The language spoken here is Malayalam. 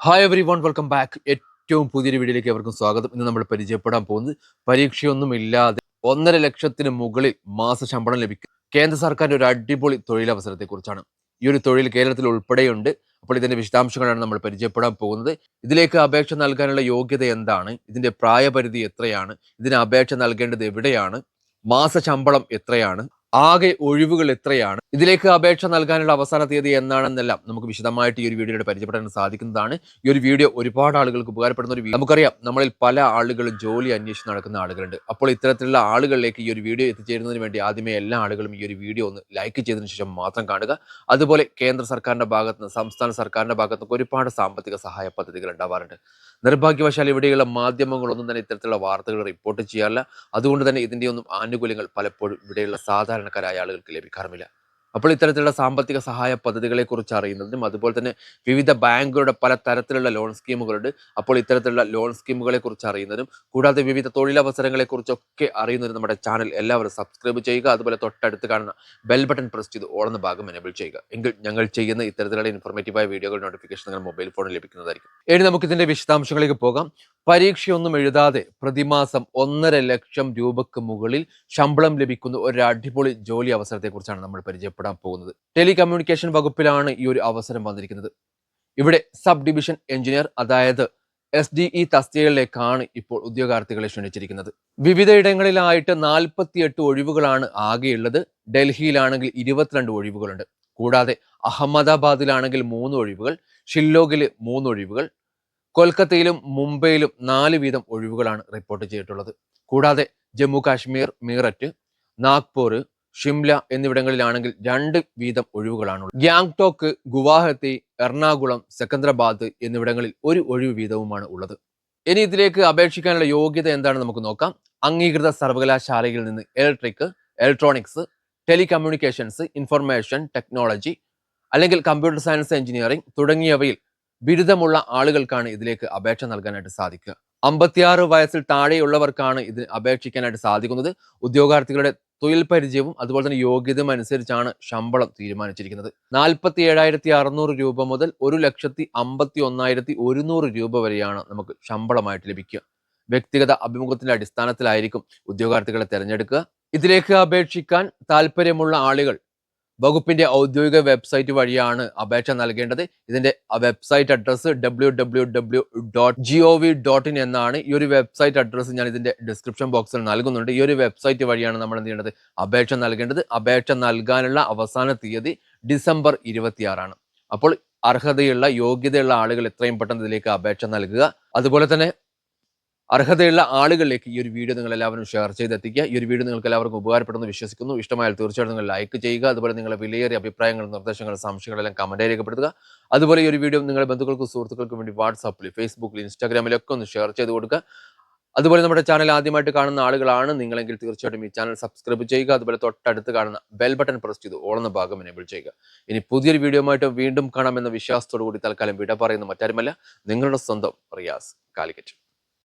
Hi everyone welcome back ഏറ്റവും പുതിയൊരു വീഡിയോയിലേക്ക് അവർക്കും സ്വാഗതം. ഇന്ന് നമ്മൾ പരിചയപ്പെടാൻ പോകുന്നത് പരീക്ഷയൊന്നും ഇല്ലാതെ ഒന്നര ലക്ഷത്തിന് മുകളിൽ മാസ ശമ്പളം ലഭിക്കും. കേന്ദ്ര സർക്കാരിന്റെ ഒരു അടിപൊളി തൊഴിലവസരത്തെക്കുറിച്ചാണ്. ഈ ഒരു തൊഴിൽ കേരളത്തിൽ ഉൾപ്പെടെയുണ്ട്. അപ്പോൾ ഇതിന്റെ വിശദാംശങ്ങളാണ് നമ്മൾ പരിചയപ്പെടാൻ പോകുന്നത്. ഇതിലേക്ക് അപേക്ഷ നൽകാനുള്ള യോഗ്യത എന്താണ്? ഇതിന്റെ പ്രായപരിധി എത്രയാണ്? ഇതിന് അപേക്ഷ നൽകേണ്ടത് എവിടെയാണ്? മാസ ശമ്പളം എത്രയാണ്? ആകെ ഒഴിവുകൾ എത്രയാണ്? ഇതിലേക്ക് അപേക്ഷ നൽകാനുള്ള അവസാന തീയതി എന്നാണെന്നെല്ലാം നമുക്ക് വിശദമായിട്ട് ഈ ഒരു വീഡിയോയുടെ പരിചയപ്പെടാൻ സാധിക്കുന്നതാണ്. ഈ ഒരു വീഡിയോ ഒരുപാട് ആളുകൾക്ക് ഉപകാരപ്പെടുന്ന ഒരു നമുക്കറിയാം നമ്മളിൽ പല ആളുകളും ജോലി അന്വേഷിച്ച് നടക്കുന്ന ആളുകളുണ്ട്. അപ്പോൾ ഇത്തരത്തിലുള്ള ആളുകളിലേക്ക് ഈ ഒരു വീഡിയോ എത്തിച്ചേരുന്നതിന് വേണ്ടി ആദ്യമേ എല്ലാ ആളുകളും ഈ ഒരു വീഡിയോ ഒന്ന് ലൈക്ക് ചെയ്തതിനു ശേഷം മാത്രം കാണുക. അതുപോലെ കേന്ദ്ര സർക്കാരിന്റെ ഭാഗത്ത് നിന്ന് സംസ്ഥാന സർക്കാരിന്റെ ഭാഗത്ത് നിന്ന് ഒരുപാട് സാമ്പത്തിക സഹായ പദ്ധതികൾ ഉണ്ടാവാറുണ്ട്. നിർഭാഗ്യവശാൽ ഇവിടെയുള്ള മാധ്യമങ്ങളൊന്നും തന്നെ ഇത്തരത്തിലുള്ള വാർത്തകൾ റിപ്പോർട്ട് ചെയ്യാറില്ല. അതുകൊണ്ട് തന്നെ ഇതിന്റെ ഒന്നും ആനുകൂല്യങ്ങൾ പലപ്പോഴും ഇവിടെയുള്ള സാധാരണക്കാരായ ആളുകൾക്ക് ലഭിക്കാറുമില്ല. അപ്പോൾ ഇത്തരത്തിലുള്ള സാമ്പത്തിക സഹായ പദ്ധതികളെ കുറിച്ച് അറിയുന്നതിനും അതുപോലെ തന്നെ വിവിധ ബാങ്കുകളുടെ പല തരത്തിലുള്ള ലോൺ സ്കീമുകളുണ്ട്. അപ്പോൾ ഇത്തരത്തിലുള്ള ലോൺ സ്കീമുകളെ കുറിച്ച് അറിയുന്നതിനും കൂടാതെ വിവിധ തൊഴിലവസരങ്ങളെ കുറിച്ചൊക്കെ അറിയുന്നതിനും നമ്മുടെ ചാനൽ എല്ലാവരും സബ്സ്ക്രൈബ് ചെയ്യുക. അതുപോലെ തൊട്ടടുത്ത് കാണുന്ന ബെൽ ബട്ടൺ പ്രസ് ചെയ്ത് ഓളുന്ന ഭാഗം എനേബിൾ ചെയ്യുക. എങ്കിൽ ഞങ്ങൾ ചെയ്യുന്ന ഇത്തരത്തിലുള്ള ഇൻഫോർമേറ്റീവായ വീഡിയോകൾ നോട്ടിഫിക്കേഷൻ നിങ്ങൾ മൊബൈൽ ഫോണിൽ ലഭിക്കുന്നതായിരിക്കും. ഇനി നമുക്ക് ഇതിന്റെ വിശദാംശങ്ങളിലേക്ക് പോകാം. പരീക്ഷയൊന്നും എഴുതാതെ പ്രതിമാസം ഒന്നര ലക്ഷം രൂപക്ക് മുകളിൽ ശമ്പളം ലഭിക്കുന്ന ഒരു അടിപൊളി ജോലി അവസരത്തെക്കുറിച്ചാണ് നമ്മൾ പരിചയപ്പെടാൻ പോകുന്നത്. ടെലികമ്മ്യൂണിക്കേഷൻ വകുപ്പിലാണ് ഈ ഒരു അവസരം വന്നിരിക്കുന്നത്. ഇവിടെ സബ് ഡിവിഷൻ എഞ്ചിനീയർ അതായത് എസ് ഡി ഇ തസ്തികകളിലേക്കാണ് ഇപ്പോൾ ഉദ്യോഗാർത്ഥികളെ ക്ഷണിച്ചിരിക്കുന്നത്. വിവിധ വിവിധയിടങ്ങളിലായിട്ട് നാൽപ്പത്തിയെട്ട് ഒഴിവുകളാണ് ആകെയുള്ളത്. ഡൽഹിയിലാണെങ്കിൽ ഇരുപത്തിരണ്ട് ഒഴിവുകളുണ്ട്. കൂടാതെ അഹമ്മദാബാദിലാണെങ്കിൽ മൂന്ന് ഒഴിവുകൾ ഷില്ലോഗിൽ മൂന്ന് ഒഴിവുകൾ കൊൽക്കത്തയിലും മുംബൈയിലും നാല് വീതം ഒഴിവുകളാണ് റിപ്പോർട്ട് ചെയ്തിട്ടുള്ളത്. കൂടാതെ ജമ്മു കാശ്മീർ മീററ്റ് നാഗ്പൂർ ഷിംല എന്നിവിടങ്ങളിലാണെങ്കിൽ രണ്ട് വീതം ഒഴിവുകളാണുള്ളത്. ഗ്യാങ്ടോക്ക് ഗുവാഹത്തി എറണാകുളം സെക്കന്ദരാബാദ് എന്നിവിടങ്ങളിൽ ഒരു ഒഴിവ് വീതവുമാണ് ഉള്ളത്. ഇനി ഇതിലേക്ക് അപേക്ഷിക്കാനുള്ള യോഗ്യത എന്താണെന്ന് നമുക്ക് നോക്കാം. അംഗീകൃത സർവകലാശാലയിൽ നിന്ന് electric electronics telecommunications information technology അല്ലെങ്കിൽ കമ്പ്യൂട്ടർ സയൻസ് എഞ്ചിനീയറിംഗ് തുടങ്ങിയവയിൽ ബിരുദമുള്ള ആളുകൾക്കാണ് ഇതിലേക്ക് അപേക്ഷ നൽകാനായിട്ട് സാധിക്കുക. അമ്പത്തിയാറ് വയസ്സിൽ താഴെയുള്ളവർക്കാണ് ഇതിന് അപേക്ഷിക്കാനായിട്ട് സാധിക്കുന്നത്. ഉദ്യോഗാർത്ഥികളുടെ തൊഴിൽ പരിചയവും അതുപോലെ തന്നെ യോഗ്യതയും അനുസരിച്ചാണ് ശമ്പളം തീരുമാനിച്ചിരിക്കുന്നത്. നാൽപ്പത്തി ഏഴായിരത്തി അറുന്നൂറ് രൂപ മുതൽ ഒരു ലക്ഷത്തി അമ്പത്തി ഒന്നായിരത്തി ഒരുന്നൂറ് രൂപ വരെയാണ് നമുക്ക് ശമ്പളമായിട്ട് ലഭിക്കുക. വ്യക്തിഗത അഭിമുഖത്തിന്റെ അടിസ്ഥാനത്തിലായിരിക്കും ഉദ്യോഗാർത്ഥികളെ തിരഞ്ഞെടുക്കുക. ഇതിലേക്ക് അപേക്ഷിക്കാൻ താല്പര്യമുള്ള ആളുകൾ വകുപ്പിന്റെ ഔദ്യോഗിക വെബ്സൈറ്റ് വഴിയാണ് അപേക്ഷ നൽകേണ്ടത്. ഇതിന്റെ website address W W W dot G O V dot in എന്നാണ് ഈ ഒരു വെബ്സൈറ്റ് അഡ്രസ് ഞാൻ ഇതിന്റെ ഡിസ്ക്രിപ്ഷൻ ബോക്സിൽ നൽകുന്നുണ്ട്. ഈ ഒരു വെബ്സൈറ്റ് വഴിയാണ് നമ്മൾ എന്ത് ചെയ്യേണ്ടത്? അപേക്ഷ നൽകേണ്ടത്. അപേക്ഷ നൽകാനുള്ള അവസാന തീയതി ഡിസംബർ ഇരുപത്തിയാറാണ്. അപ്പോൾ അർഹതയുള്ള യോഗ്യതയുള്ള ആളുകൾ എത്രയും പെട്ടെന്ന് ഇതിലേക്ക് അപേക്ഷ നൽകുക. അതുപോലെ തന്നെ അർഹതയുള്ള ആളുകളിലേക്ക് ഈ ഒരു വീഡിയോ നിങ്ങൾ എല്ലാവരും ഷെയർ ചെയ്തെത്തിക്കുക. ഈ ഒരു വീഡിയോ നിങ്ങൾക്ക് എല്ലാവർക്കും ഉപകാരപ്പെടുന്നു വിശ്വസിക്കുന്നു. ഇഷ്ടമായാൽ തീർച്ചയായിട്ടും നിങ്ങൾ ലൈക്ക് ചെയ്യുക. അതുപോലെ നിങ്ങളുടെ വിലയേറിയ അഭിപ്രായങ്ങൾ നിർദ്ദേശങ്ങൾ സംശയങ്ങളെല്ലാം കമന്റ് രേഖപ്പെടുത്തുക. അതുപോലെ ഈ ഒരു വീഡിയോ നിങ്ങളുടെ ബന്ധുക്കൾക്കും സുഹൃത്തുക്കൾക്കും വേണ്ടി വാട്സാപ്പിൽ ഫേസ്ബുക്കിൽ ഇൻസ്റ്റാഗ്രാമിലൊക്കെ ഒന്ന് ഷെയർ ചെയ്ത് കൊടുക്കുക. അതുപോലെ നമ്മുടെ ചാനൽ ആദ്യമായിട്ട് കാണുന്ന ആളുകളാണ് നിങ്ങളെങ്കിൽ തീർച്ചയായിട്ടും ഈ ചാനൽ സബ്സ്ക്രൈബ് ചെയ്യുക. അതുപോലെ തൊട്ടടുത്ത് കാണുന്ന ബെൽ ബട്ടൺ പ്രസ് ചെയ്ത് ഓളുന്ന ഭാഗം എനേബിൾ ചെയ്യുക. ഇനി പുതിയൊരു വീഡിയോയുമായിട്ട് വീണ്ടും കാണാമെന്ന വിശ്വാസത്തോടു കൂടി തൽക്കാലം വിട പറയുന്ന. മറ്റാരുമല്ല നിങ്ങളുടെ സ്വന്തം റിയാസ് കാലിക്കറ്റ്.